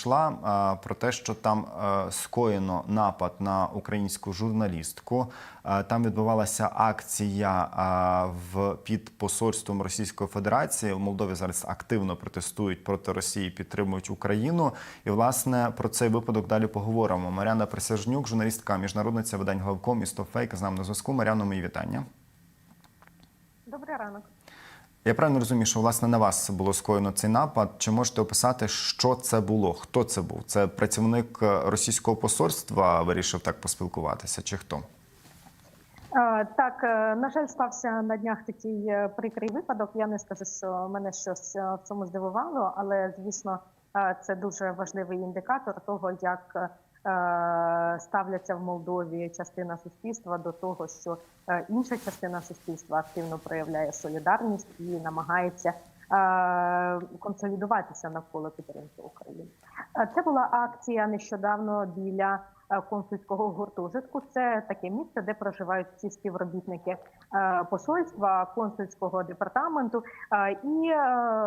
Йшла про те, що там е, скоєно напад на українську журналістку. Е, Там відбувалася акція в під посольством Російської Федерації. У Молдові зараз активно протестують проти Росії, підтримують Україну. І власне про цей випадок далі поговоримо. Мар'яна Присяжнюк, журналістка, міжнародниця видань Главком, місто Фейк з нами на зв'язку. Мар'яно, мої вітання. Добрий ранок. Я правильно розумію, що власне на вас було скоєно цей напад. Чи можете описати, що це було? Хто це був? Це працівник е, російського посольства вирішив так поспілкуватися, чи хто? Так, е, на жаль, стався на днях такий е, прикрий випадок. Я не скажу, що мене щось в цьому здивувало, але звісно, це дуже важливий індикатор того, як ставляться в Молдові частина суспільства до того, що е, інша частина суспільства активно проявляє солідарність і намагається е, консолідуватися навколо підтримки України. Е, Це була акція нещодавно біля е, консульського гуртожитку. Це таке місце, де проживають всі співробітники е, посольства, консульського департаменту. Е, І е,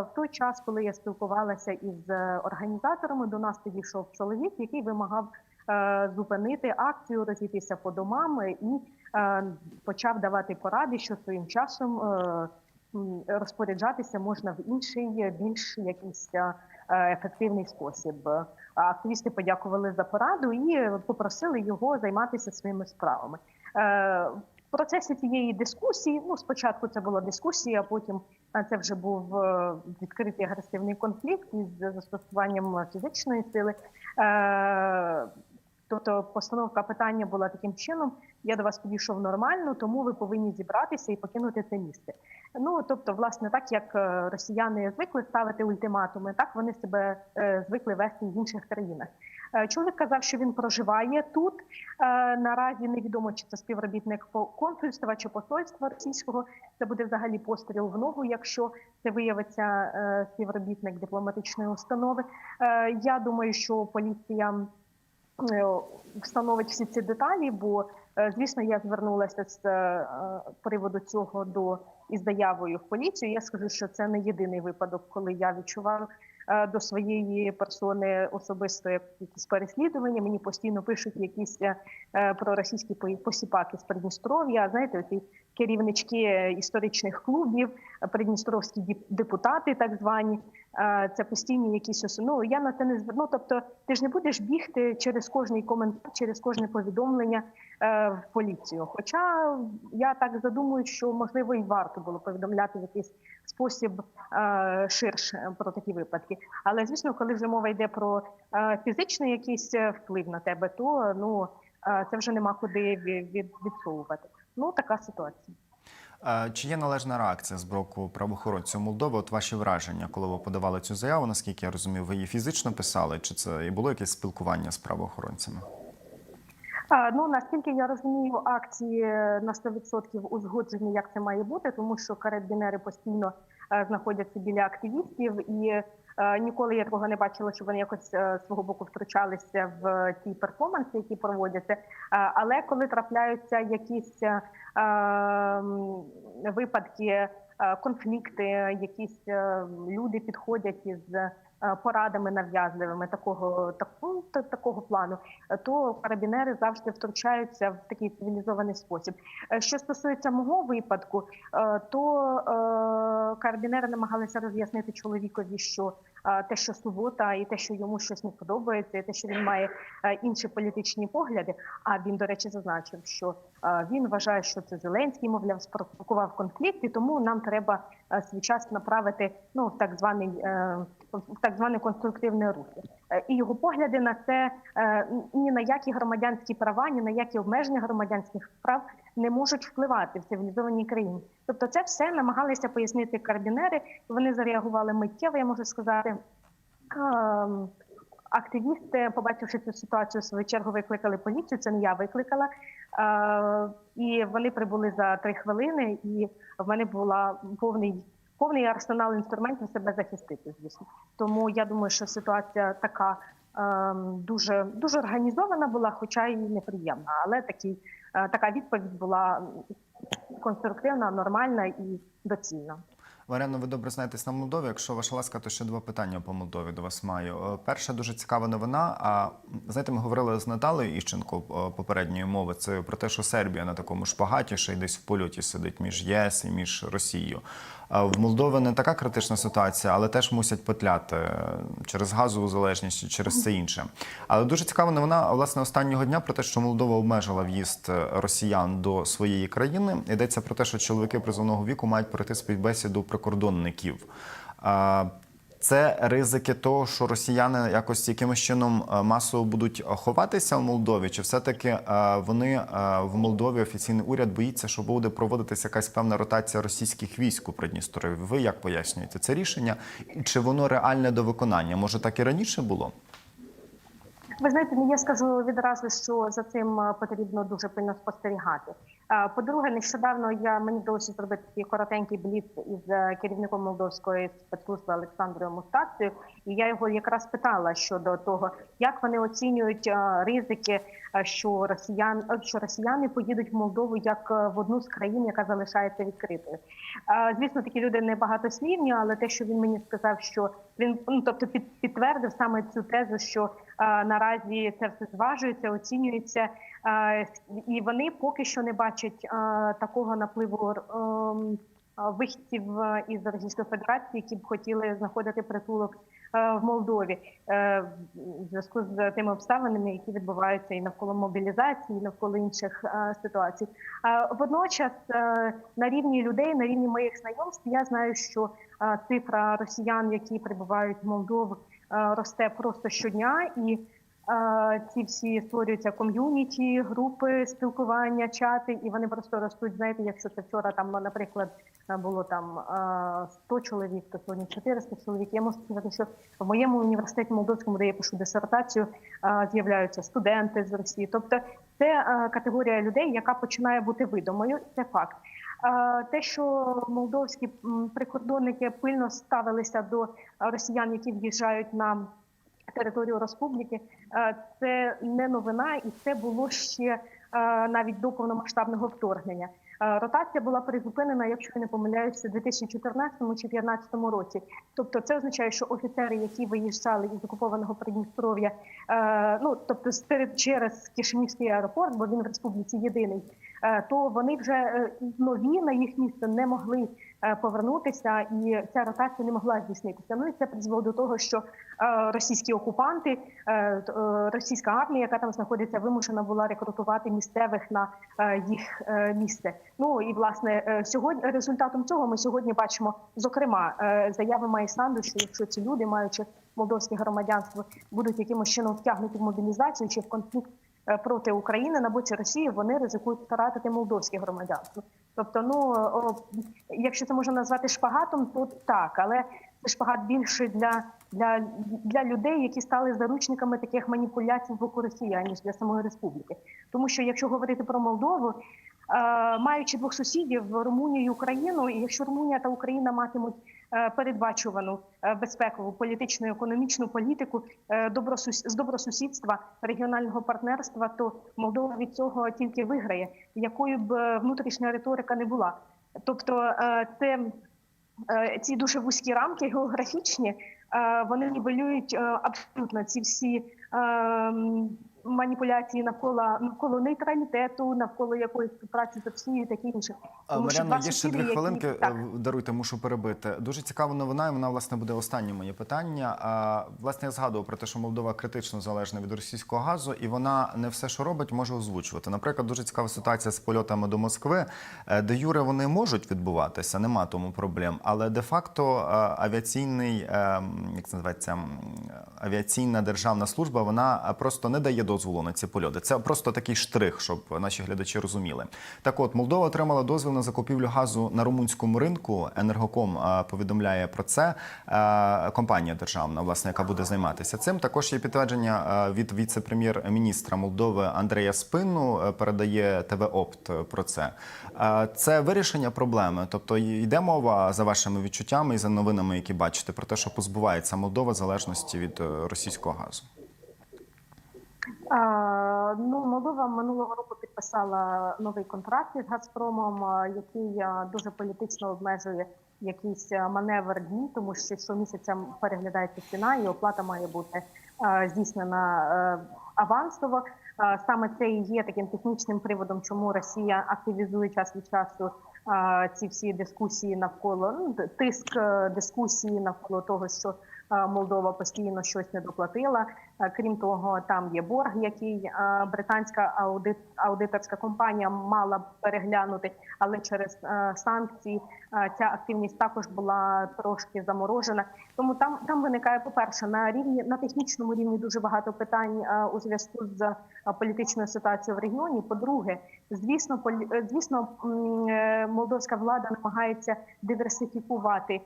в той час, коли я спілкувалася із е, організаторами, до нас підійшов чоловік, який вимагав е, зупинити акцію, розійтися по домам і е, почав давати поради, що своїм часом. е, Розпоряджатися можна в інший, більш якийсь е, ефективний спосіб. Активісти подякували за пораду і попросили його займатися своїми справами. Е, В процесі цієї дискусії, ну спочатку це була дискусія, а потім е, це вже був е, відкритий агресивний конфлікт із застосуванням фізичної сили. Е, Тобто постановка питання була таким чином: я до вас підійшов нормально, тому ви повинні зібратися і покинути це місце. Ну тобто, власне, так як е, росіяни звикли ставити ультиматуми, так вони себе е, звикли вести в інших країнах. Е, Чоловік казав, що він проживає тут. Наразі невідомо, чи це співробітник консульства чи посольства російського. Це буде взагалі постріл в ногу, якщо це виявиться співробітник дипломатичної установи. Я думаю, що поліція встановить всі ці деталі, бо звісно, я звернулася з е, приводу цього до із заявою в поліцію. Я скажу, що це не єдиний випадок, коли я відчувала е, до своєї персони особисто якісь переслідування. Мені постійно пишуть якісь е, проросійські посіпаки з Придністров'я. Знаєте, ці керівнички історичних клубів, е, придністровські депутати, так звані. Е, Це постійні якісь ос- ну, Я на це не зверну. Тобто, ти ж не будеш бігти через кожний коментар, через кожне повідомлення е, в поліцію. Хоча я так задумую, що можливо і варто було повідомляти в якийсь спосіб е, ширше про такі випадки. Але звісно, коли вже мова йде про е, фізичний якийсь е, вплив на тебе, то ну е, це вже нема куди ві- відсовувати. Ну така ситуація. Е, Чи є належна реакція з боку правоохоронців Молдови? От ваші враження, коли ви подавали цю заяву, наскільки я розумію, ви її фізично писали, чи це і було якесь спілкування з правоохоронцями? Ну наскільки я розумію, акції е, на 100% узгоджені, як це має бути, тому що карабінери постійно е, знаходяться біля активістів, і е, ніколи я такого не бачила, щоб вони якось свого боку втручалися в ті перформанси, які проводяться. Але коли трапляються якісь е, випадки, конфлікти, якісь люди підходять із порадами нав'язливими такого такого, такого плану, то карабінери завжди втручаються в такий цивілізований спосіб. Е, Що стосується мого випадку, е, то е, карабінери намагалися роз'яснити чоловікові, що е, те, що субота, і те, що йому щось не подобається, і те, що він має е, інші політичні погляди. А він, до речі, зазначив, що е, він вважає, що це Зеленський, мовляв, спровокував конфлікт, і тому нам треба е, свій час направити ну так званий е, так зване конструктивне русло. Е, І його погляди на це е, ні на які громадянські права, ні на які обмеження громадянських прав не можуть впливати в цивілізованій країні. Тобто, це все намагалися пояснити карабінери. Вони зареагували миттєво, я можу сказати. Ем, Активісти, побачивши цю ситуацію, в свою чергу викликали поліцію. Це не я викликала, Е, і вони прибули за три хвилини. І в мене була повний повний арсенал інструментів себе захистити. Звісно, тому я думаю, що ситуація така ем, дуже дуже організована була, хоча і неприємна. Але такий е, така відповідь була конструктивна, нормальна і доцільна. Маряно, ви добре знаєтесь на Молдові. Якщо ваша ласка, то ще два питання по Молдові до вас маю. Е, Перша дуже цікава новина. А знаєте, ми говорили з Наталею Іщенко е, попередньої мови. Це про те, що Сербія на такому шпагаті ще й десь в польоті сидить між ЄС і між Росією. В Молдові не така критична ситуація, але теж мусять петляти е, через газову залежність через все інше. Але дуже цікава новина власне останнього дня про те, що Молдова обмежила в'їзд е, росіян до своєї країни. Йдеться про те, що чоловіки призовного віку мають пройти співбесіду прикордонників. Це ризики того, що росіяни якось якимось чином е, масово будуть ховатися в Молдові, чи все-таки е, вони е, в Молдові офіційний уряд боїться, що буде проводитися якась певна ротація російських військ у Придністрові? Ви як пояснюєте це рішення? І чи воно реальне до виконання? Може так і раніше було? Ви знаєте, ну я скажу відразу, що за цим е, потрібно дуже пильно спостерігати. По-друге, нещодавно я мені вдалося зробити такий коротенький бліц із е, керівником молдовської спецслужби Олександрою Мустакцією, і я його якраз питала щодо того, як вони оцінюють е, ризики, е, що росіян що росіяни поїдуть в Молдову як в одну з країн, яка залишається відкритою. Звісно, такі люди не багатослівні, але те, що він мені сказав, що він ну тобто під, підтвердив саме цю тезу, що наразі це все зважується, оцінюється, і вони поки що не бачать такого напливу е, е, вихідців е, із Російської Федерації, які б хотіли знаходити притулок е, в Молдові е, в зв'язку з тими обставинами, які відбуваються і навколо мобілізації, і навколо інших ситуацій. Водночас на рівні людей, на рівні моїх знайомств, я знаю, що цифра росіян, які прибувають в Молдову, росте просто щодня, і ці всі створюються ком'юніті, групи спілкування, чати, і вони просто ростуть. Знаєте, якщо це вчора там, наприклад, е, було там е, 100 чоловік, то сьогодні 400 чоловік. Я можу сказати, що в моєму університеті Молдовському, де я пишу дисертацію, з'являються студенти з Росії. Тобто, це категорія людей, яка починає бути видимою. Це факт. Те, що молдовські прикордонники пильно ставилися до росіян, які в'їжджають на територію республіки, е, це не новина, і це було ще е, навіть до повномасштабного вторгнення. Е, Ротація була призупинена, якщо я не помиляюся, у 2014 чи 2015 році. Тобто, це означає, що офіцери, які виїжджали із окупованого Придністров'я, ну тобто через Кишмівський аеропорт, бо він в республіці єдиний, то вони вже е, нові на їх місце не могли е, повернутися, і ця ротація не могла здійснитися. Ну і це призвело до того, що е, російські окупанти, е, е, російська армія, яка там знаходиться, вимушена була рекрутувати місцевих на е, їх е, місце. Ну і власне е, сьогодні результатом цього ми сьогодні бачимо, зокрема, е, заяви Майсанду, що якщо ці люди, маючи молдовське громадянство, будуть якимось чином втягнуті в мобілізацію чи в конфлікт е, проти України на боці Росії, вони ризикують втратити молдовське громадянство. Тобто, ну якщо це можна назвати шпагатом, то так, але це шпагат більше для, для, для людей, які стали заручниками таких маніпуляцій з боку Росії, аніж для самої республіки. Тому що якщо говорити про Молдову, е, маючи двох сусідів Румунію і Україну, і якщо Румунія та Україна матимуть е, передбачувану е, безпекову політичну і економічну політику е, з добросусідства регіонального партнерства, то Молдова від цього тільки виграє, якою б е, внутрішня риторика не була. Тобто, е, це е, ці дуже вузькі рамки географічні, е, вони нівелюють е, абсолютно ці всі. Маніпуляції навколо навколо нейтралітету, навколо якоїсь співпраці з Росією, і таке інше. А, Тому що Мар'яно, два є ще дві хвилинки. Так. е, Даруйте, мушу перебити. Дуже цікава новина, і вона власне буде останнє моє питання. А, Власне, я згадував про те, що Молдова критично залежна від російського газу, і вона не все, що робить, може озвучувати. Наприклад, дуже цікава ситуація з польотами до Москви, е, де юре вони можуть відбуватися, нема тому проблем. Але де-факто е, авіаційний, е, як це називається, авіаційна державна служба, вона просто не дає дозволу на ці польоти. Це просто такий штрих, щоб наші глядачі розуміли. Так от, Молдова отримала дозвіл на закупівлю газу на румунському ринку. Енергоком е, повідомляє про це. Е, Компанія державна, власне, яка буде займатися цим. Також є підтвердження е, від віце-прем'єр-міністра Молдови Андрея Спину. Передає ТВ Опт про це. Це вирішення проблеми. Тобто йде мова за вашими відчуттями і за новинами, які бачите, про те, що позбувається Молдова залежності від російського газу. Ну, Молдова минулого року підписала новий контракт із Газпромом, який дуже політично обмежує якийсь маневр дій, тому що щомісяця переглядається ціна, і оплата має бути здійснена е, авансово. Саме це і є таким технічним приводом, чому Росія активізує час від часу ці всі дискусії навколо ну, тиск е, дискусії навколо того, що е, Молдова постійно щось не доплатила. Е, Крім того, там є борг, який британська аудит, аудиторська компанія мала переглянути, але через санкції ця активність також була трошки заморожена. Тому там там виникає, по перше, на рівні на технічному рівні дуже багато питань у зв'язку з політичною ситуацією в регіоні. По-друге, звісно, полі- е, звісно, е, молдовська влада намагається диверсифікувати е,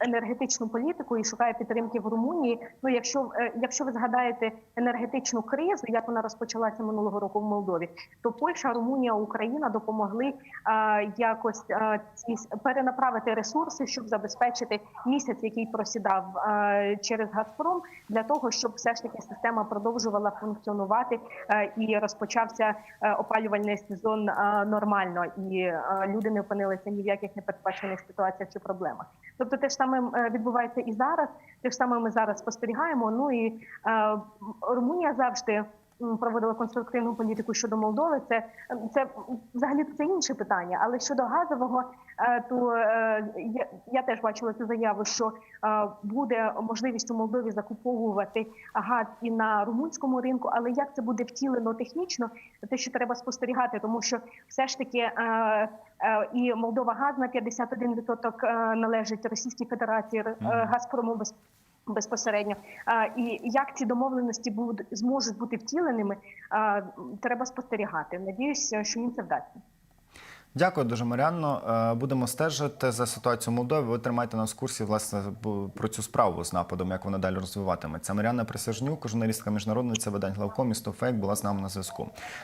енергетичну політику і шукає підтримки в Румунії. Ну, якщо е, якщо ви згадаєте енергетичну кризу, як вона розпочалася минулого року в Молдові, то Польща, Румунія, Україна допомогли е, якось ці перенаправити ресурси, щоб забезпечити місяць, який просідав через Газпром, для того, щоб все ж таки система продовжувала функціонувати і розпочався опалювальний сезон е, нормально, і е, люди не опинилися ні в яких непередбачених ситуаціях чи проблемах. Тобто, те ж саме е, відбувається і зараз. Те ж саме ми зараз спостерігаємо. Ну і е, Румунія завжди. Проводила конструктивну політику щодо Молдови. Це це взагалі це інше питання. Але щодо газового, е, то е, я, я теж бачила цю заяву, що е, буде можливість у Молдові закуповувати газ і на румунському ринку. Але як це буде втілено технічно, те, що треба спостерігати, тому що все ж таки і Молдова газ на 51% е, належить Російській Федерації Газпрому. Безпосередньо і як ці домовленості будуть зможуть бути втіленими, треба спостерігати. Надіюся, що їм це вдасться. Дякую дуже, Маріанно. Е, Будемо стежити за ситуацією в Молдові. Ви тримайте нас в курсі власне про цю справу з нападом, як вона далі розвиватиметься. Маріанна Присяжнюк, журналістка міжнародниця видань главком місто Фейк, була з нами на зв'язку.